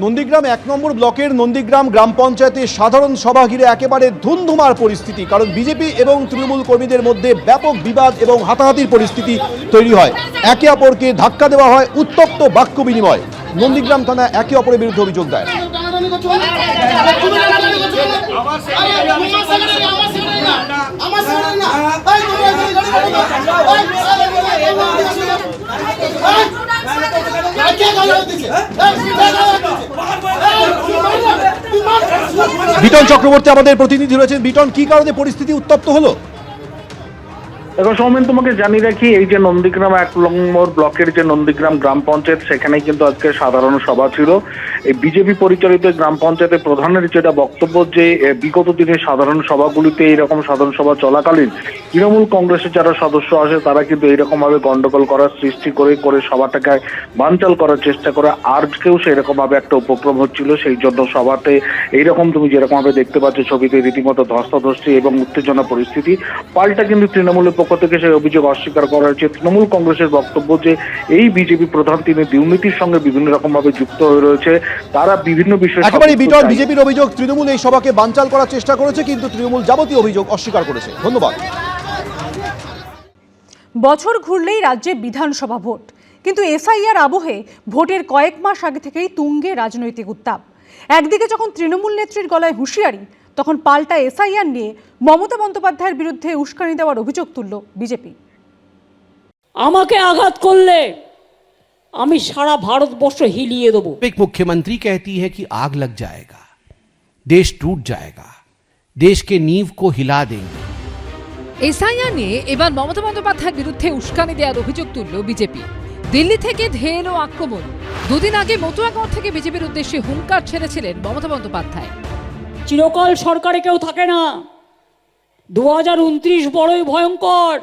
নন্দীগ্রাম এক নম্বর ব্লকের নন্দীগ্রাম গ্রাম পঞ্চায়েতে সাধারণ সভা ঘিরে একেবারে ধুমধুমার পরিস্থিতি, কারণ বিজেপি এবং তৃণমূল কর্মীদের মধ্যে ব্যাপক বিবাদ এবং হাতাহাতির পরিস্থিতি তৈরি হয়। একে অপরকে ধাক্কা দেওয়া হয় উত্তপ্ত বাক্য বিনিময়। নন্দীগ্রাম থানা একে অপরের বিরুদ্ধে অভিযোগ দেয় আমার বিটন চক্রবর্তী আমাদের প্রতিনিধি রয়েছেন। বিটন কি কারণে পরিস্থিতি উত্তপ্ত হলো? এখন সৌমেন, তোমাকে জানিয়ে রাখি, এই যে নন্দীগ্রাম এক নম্বর ব্লকের যে নন্দীগ্রাম গ্রাম পঞ্চায়েত সেখানে কিন্তু আজকে সাধারণ সভা ছিল। এই বিজেপি পরিচালিত গ্রাম পঞ্চায়েতের প্রধানের যেটা বক্তব্য যে বিগত দিনের সাধারণ সভাগুলিতে এইরকম সাধারণ সভা চলাকালীন তৃণমূল কংগ্রেসের যারা সদস্য আসে, তারা কিন্তু এইরকম ভাবে গন্ডগোল করার সৃষ্টি করে করে সভাটাকে বানচাল করার চেষ্টা করে। আর কেউ সেরকম ভাবে একটা উপক্রম হচ্ছিল, সেই জন্য সভাতে এইরকম তুমি যেরকম ভাবে দেখতে পাচ্ছ ছবিতে রীতিমতো ধস্তাধস্তি এবং উত্তেজনা পরিস্থিতি। পাল্টা কিন্তু তৃণমূলের পক্ষ থেকে সেই অভিযোগ অস্বীকার করা হয়েছে। তৃণমূল কংগ্রেসের বক্তব্য যে এই বিজেপি প্রধান তিনি দুর্নীতির সঙ্গে বিভিন্ন রকম ভাবে যুক্ত হয়ে রয়েছে। তারা বিভিন্ন বিষয়ে একেবারে সতর্ক বিজেপির অভিযোগ তৃণমূল এই সভাকে বানচাল করার চেষ্টা করেছে কিন্তু তৃণমূল যাবতীয় অভিযোগ অস্বীকার করেছে। ধন্যবাদ। বছর ঘুরলেই রাজ্যে বিধানসভা ভোট। কিন্তু এসআইআর আবহে ভোটের কয়েক মাস আগে থেকেই তুঙ্গে রাজনৈতিক উত্তাপ। একদিকে যখন তৃণমূল নেত্রীর গলায় হুঁশিয়ারি তখন পাল্টা এসআইআর নিয়ে মমতা বন্দ্যোপাধ্যায়ের বিরুদ্ধে উস্কানি দেওয়ার অভিযোগ তুলল বিজেপি আমাকে আঘাত করলে আমি সারা ভারতবর্ষ হিলিয়ে দেবো एक मुख्यमंत्री कहती है कि आग लग जाएगा देश टूट जाएगा देश के नींव को हिला देंगे এসআইআর নিয়ে এবার মমতা বন্দ্যোপাধ্যায়ের বিরুদ্ধে উস্কানি দেওয়ার অভিযোগ তুলল বিজেপি দিল্লি থেকে ধেয়ে এলো আক্রমণ দুদিন আগে মতুয়াগড় থেকে বিজেপির উদ্দেশ্যে হুঙ্কার ছেড়েছিলেন মমতা বন্দ্যোপাধ্যায় চিরকাল সরকারে কেউ থাকে না দু হাজার উনত্রিশ বড়ই ভয়ঙ্কর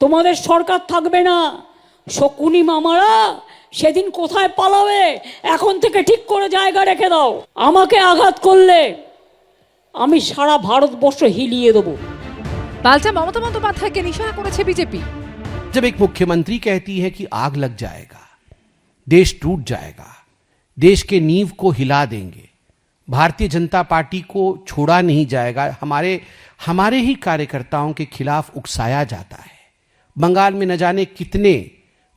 তোমাদের সরকার থাকবে না শকুনি মামারা সেদিন কোথায় পালাবে এখন থেকে ঠিক করে জায়গা রেখে দাও আমাকে আঘাত করলে আমি সারা ভারতবর্ষ হিলিয়ে দেবো পাল্টা মমতা বন্দ্যোপাধ্যায়কে নিশানা করেছে বিজেপি जब एक मुख्यमंत्री कहती है कि आग लग जाएगा देश टूट जाएगा देश के नींव को हिला देंगे भारतीय जनता पार्टी को छोड़ा नहीं जाएगा। हमारे हमारे ही कार्यकर्ताओं के खिलाफ उकसाया जाता है। बंगाल में न जाने कितने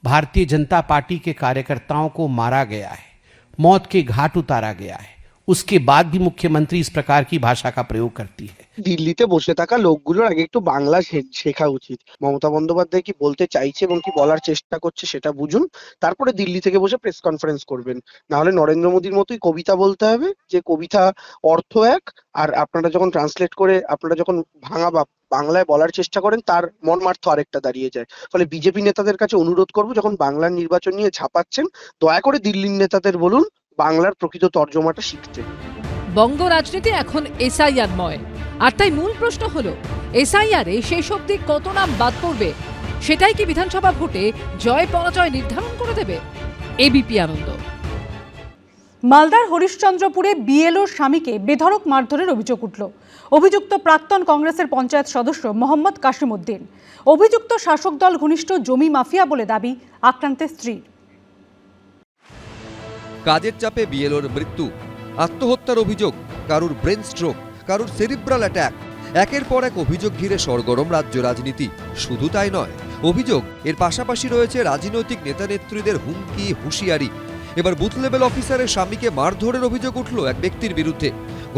भारतीय जनता पार्टी के कार्यकर्ताओं को मारा गया है। मौत के घाट उतारा गया है। उसके बाद भी मुख्यमंत्री इस प्रकार की भाषा का प्रयोग करती है দিল্লিতে বসে থাকা লোকগুলোর আগে একটু বাংলা শে- শেখা উচিত মমতা বন্দ্যোপাধ্যায় কি বলতে চাইছে এবং কি বলার চেষ্টা করছে সেটা বুঝুন তারপরে দিল্লি থেকে বসে প্রেস কনফারেন্স করবেন না হলে নরেন্দ্র মোদীর মতোই কবিতা বলতে হবে যে কবিতা অর্থ এক আর আপনারা যখন ট্রান্সলেট করে আপনারা যখন ভাঙা বা বাংলায় বলার চেষ্টা করেন তার মর্মার্থ আরেকটা দাঁড়িয়ে যায় ফলে বিজেপি নেতাদের কাছে অনুরোধ করব যখন বাংলার নির্বাচন নিয়ে ঝাঁপাচ্ছেন দয়া করে দিল্লির নেতাদের বলুন বাংলার প্রকৃত তর্জমাটা শিখতে। বঙ্গ রাজনীতি এখন এসআইআর ময় আর তাই মূল প্রশ্ন হলো এসআইআরে শেষ অবধি কত নাম বাদ পড়বে? সেটাই কি বিধানসভা ভোটে জয় পরাজয় নির্ধারণ করে দেবে? এবিপি আনন্দ। মালদার হরিশ্চন্দ্রপুরে বিএলওর স্বামীকে বেধড়ক মারধরের অভিযোগ উঠল। অভিযুক্ত প্রাক্তন কংগ্রেসের পঞ্চায়েত সদস্য মোহাম্মদ কাশিম উদ্দিন অভিযুক্ত শাসক দল ঘনিষ্ঠ জমি মাফিয়া বলে দাবি আক্রান্তের স্ত্রীর। কাজের চাপে বিএলওর মৃত্যু, আত্মহত্যার অভিযোগ, কারুর ব্রেন স্ট্রোক, কারুর সেরিব্রাল অ্যাটাক। একের পর এক অভিযোগ ঘিরে সরগরম রাজ্য রাজনীতি। শুধু তাই নয়, অভিযোগ এর পাশাপাশি রয়েছে রাজনৈতিক নেতানেত্রীদের হুমকি, হুঁশিয়ারি। এবার বুথ লেভেল অফিসারের স্বামীকে মারধরের অভিযোগ উঠল এক ব্যক্তির বিরুদ্ধে।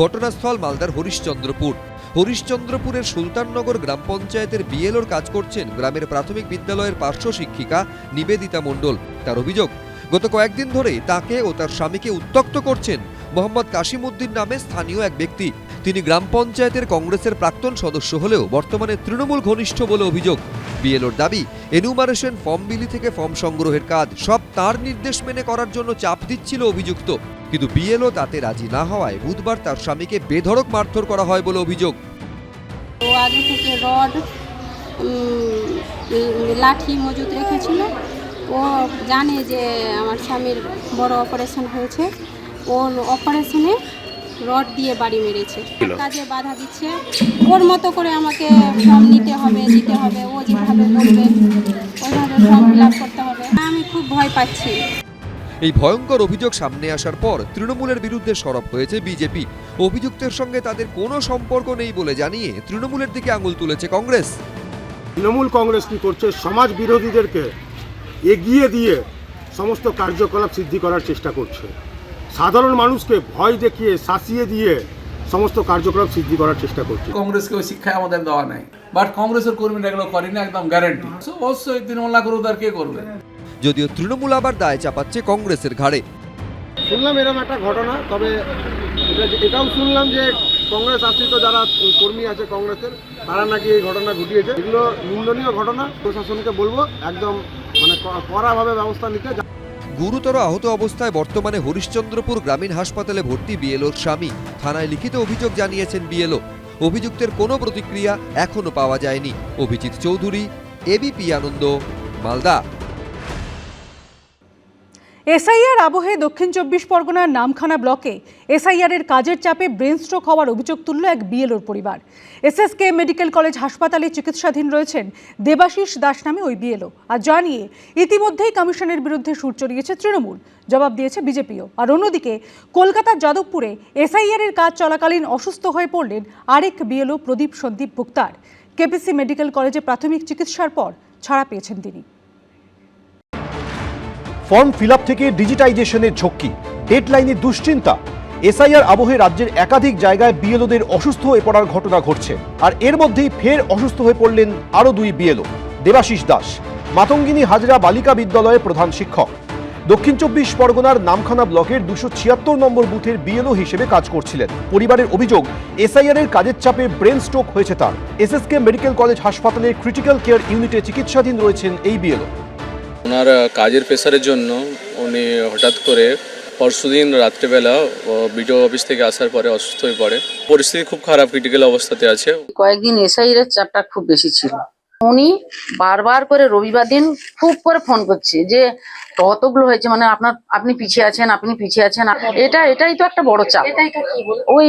ঘটনাস্থল মালদার হরিশ্চন্দ্রপুর। হরিশ্চন্দ্রপুরের সুলতাননগর গ্রাম পঞ্চায়েতের বিএলওর কাজ করছেন গ্রামের প্রাথমিক বিদ্যালয়ের পার্শ্ব শিক্ষিকা নিবেদিতা মণ্ডল। তার অভিযোগ গত কয়েকদিন ধরেই তাকে ও তার স্বামীকে উত্তক্ত করছেন মোহাম্মদ কাশিম উদ্দিন নামে স্থানীয় এক ব্যক্তি। তিনি গ্রাম পঞ্চায়েতের কংগ্রেসের প্রাক্তন সদস্য হলেও বর্তমানে তৃণমূল ঘনিষ্ঠ বলে অভিযোগ। বিএলওর দাবি, এনুমারেশন ফর্ম বিলি থেকে ফর্ম সংগ্রহের কাজ সব তার নির্দেশ মেনে করার জন্য চাপ দিচ্ছিল অভিযুক্ত। কিন্তু বিএলও তাতে রাজি না হওয়ায় বুধবার তার স্বামীকে বেধড়ক মারধর করা হয় বলে অভিযোগ। লাঠি মজুত রেখেছিল। ও জানে যে আমার স্বামীর বড় অপারেশন হয়েছে। ও অপারেশনে রড দিয়ে বাড়ি মেরেছে। কাজে বাধা দিচ্ছে। ওর মতো করে আমাকে ফর্ম নিতে হবে দিতে হবে ও যেভাবে বলবে ওইভাবে ফর্ম ফিল করতে হবে। আমি খুব ভয় পাচ্ছি। এই ভয়ঙ্কর অভিযোগ সামনে আসার পর তৃণমূলের বিরুদ্ধে সরব হয়েছে বিজেপি। অভিযুক্তের সঙ্গে তাদের কোনো সম্পর্ক নেই বলে জানিয়ে তৃণমূলের দিকে আঙুল তুলেছে কংগ্রেস। তৃণমূল কংগ্রেস কি করছে? সমাজ বিরোধীদেরকে এগিয়ে দিয়ে সমস্ত কার্যকলাপ সিদ্ধি করার চেষ্টা করছে। সাধারণ মানুষকে ভয় দেখিয়ে শাসিয়ে দিয়ে সমস্ত কার্যকলাপ সিদ্ধি করার চেষ্টা করছে। কংগ্রেসকে ওই শিক্ষায় আমাদের দেওয়া নাই। বাট কংগ্রেসের কর্মীরা এগুলো করেনি একদম গ্যারান্টি অবশ্যই তৃণমূল করুক আর কে করবে? যদিও তৃণমূল আবার দায় চাপাচ্ছে কংগ্রেসের ঘাড়ে। শুনলাম এরকম একটা ঘটনা তবে এটা এটাও শুনলাম যে কংগ্রেস আশ্রিত যারা কর্মী আছে কংগ্রেসের তারা নাকি এই ঘটনা ঘটিয়েছে। এগুলো নিন্দনীয় ঘটনা প্রশাসনকে বলব একদম মানে কড়াভাবে ব্যবস্থা নিতে গুরুতর আহত অবস্থায় বর্তমানে হরিশ্চন্দ্রপুর গ্রামীণ হাসপাতালে ভর্তি বিএলওর স্বামী। থানায় লিখিত অভিযোগ জানিয়েছেন বিএলও। অভিযুক্তের কোনো প্রতিক্রিয়া এখনও পাওয়া যায়নি। অভিজিৎ চৌধুরী এবিপি আনন্দ, মালদা। এসআইআর আবহে দক্ষিণ চব্বিশ পরগনার নামখানা ব্লকে এসআইআরের কাজের চাপে ব্রেন স্ট্রোক হওয়ার অভিযোগ তুলল এক বিএলওর পরিবার। এসএসকে মেডিকেল কলেজ হাসপাতালে চিকিৎসাধীন রয়েছেন দেবাশিস দাস নামে ওই বিএলও। আর জানিয়ে, ইতিমধ্যেই কমিশনের বিরুদ্ধে সুর চড়িয়েছে তৃণমূল। জবাব দিয়েছে বিজেপিও। আর অন্যদিকে কলকাতার যাদবপুরে এসআইআরের কাজ চলাকালীন অসুস্থ হয়ে পড়লেন আরেক BLO Pradip Sandip Bhuktar. KPC medical কলেজে প্রাথমিক চিকিৎসার পর ছাড়া পেয়েছেন তিনি। ফর্ম ফিল থেকে ডিজিটাইজেশনের ঝক্কি, ডেডলাইনে দুশ্চিন্তা। এসআইআর আবহে রাজ্যের একাধিক জায়গায় বিএলওদের অসুস্থ হয়ে পড়ার ঘটনা ঘটছে। আর এর মধ্যেই ফের অসুস্থ হয়ে পড়লেন আরও দুই বিএলও, দেবাশিস দাস, মাতঙ্গিনী হাজরা বালিকা বিদ্যালয়ের প্রধান শিক্ষক। দক্ষিণ চব্বিশ পরগনার নামখানা ব্লকের দুশো ছিয়াত্তর নম্বর বুথের বিএলও হিসেবে কাজ করছিলেন। পরিবারের অভিযোগ, এসআইআর এর কাজের চাপে ব্রেন স্ট্রোক হয়েছে তার। এসএসকে মেডিকেল কলেজ হাসপাতালের ক্রিটিক্যাল কেয়ার ইউনিটে চিকিৎসাধীন রয়েছেন এই বিএলও। ওনার কাজের প্রেসারের জন্য উনি হঠাৎ করে পরশুদিন রাত্রেবেলা বিডিও অফিস থেকে আসার পরে অসুস্থ হয়ে পড়ে। পরিস্থিতি খুব খারাপ ক্রিটিক্যাল অবস্থাতে আছে। কয়েকদিন এসআইয়ের চাপটা খুব বেশি ছিল। উনি বারবার করে রবিবার দিন খুব করে ফোন করছে যে কতগুলো হয়েছে মানে আপনার আপনি পিছিয়ে আছেন আপনি পিছিয়ে আছেন। এটা এটাই তো একটা বড় চাপ। ওই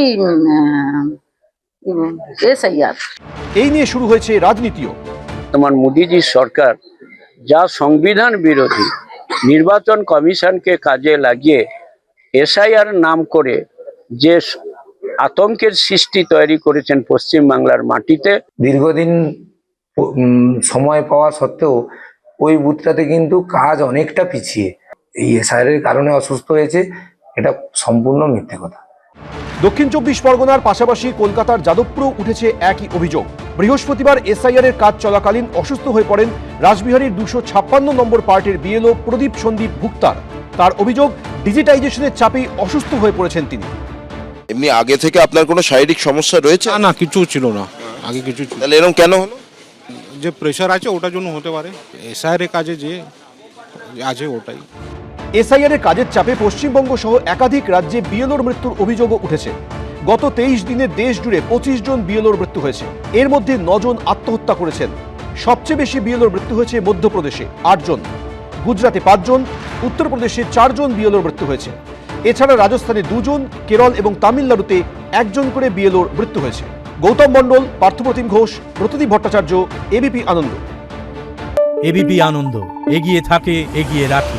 এসআইআর। এই নিয়ে শুরু হয়েছে রাজনীতিও। তোমার মোদিজির সরকার যা সংবিধান বিরোধী। নির্বাচন কমিশনকে কাজে লাগিয়ে এসআইআর নাম করে যে আতঙ্কের সৃষ্টি তৈরি করেছেন পশ্চিম বাংলার মাটিতে, দীর্ঘদিন সময় পাওয়া সত্ত্বেও ওই বুথটাতে কিন্তু কাজ অনেকটা পিছিয়ে। এই এসআইআর কারণে অসুস্থ হয়েছে, এটা সম্পূর্ণ মিথ্যে কথা। দক্ষিণ চব্বিশ পরগনার পাশাপাশি কলকাতার যাদবপুরেও উঠেছে একই অভিযোগ। বৃহস্পতিবার এসআইআর এর কাজ চলাকালীন অসুস্থ হয়ে পড়েন রাসবিহারীর দুশো ছাপ্পান্ন নম্বর পার্টির বিএলও প্রদীপ সন্দীপ ভুক্তার তার অভিযোগ ডিজিটাইজেশনের চাপেই অসুস্থ হয়ে পড়েছেন তিনি। এমনি আগে থেকে আপনার কোনো শারীরিক সমস্যা রয়েছে? না কিছু ছিল না। আগে কিছু ছিল। তাহলে এরকম কেন হলো? যে প্রেশার আছে ওটার জন্য হতে পারে। এসআইয়ের কাজে যে আছে ওটাই। এসআইআর এর কাজের চাপে পশ্চিমবঙ্গ সহ একাধিক রাজ্যে বিএলওর মৃত্যুর অভিযোগও উঠেছে। গত তেইশ দিনে দেশ জুড়ে পঁচিশ জন বিএলওর মৃত্যু হয়েছে। এর মধ্যে নজন আত্মহত্যা করেছেন। সবচেয়ে বেশি বিএলওর মৃত্যু হয়েছে মধ্যপ্রদেশে আটজন গুজরাটে পাঁচজন উত্তরপ্রদেশে চারজন বিএলওর মৃত্যু হয়েছে। এছাড়া রাজস্থানে দুজন, কেরল এবং তামিলনাড়ুতে একজন করে বিএলওর মৃত্যু হয়েছে। গৌতম মণ্ডল, পার্থপ্রতিম ঘোষ, প্রতিদীপ ভট্টাচার্য এবিপি আনন্দ। এবিপি আনন্দ, এগিয়ে থাকে, এগিয়ে রাখে।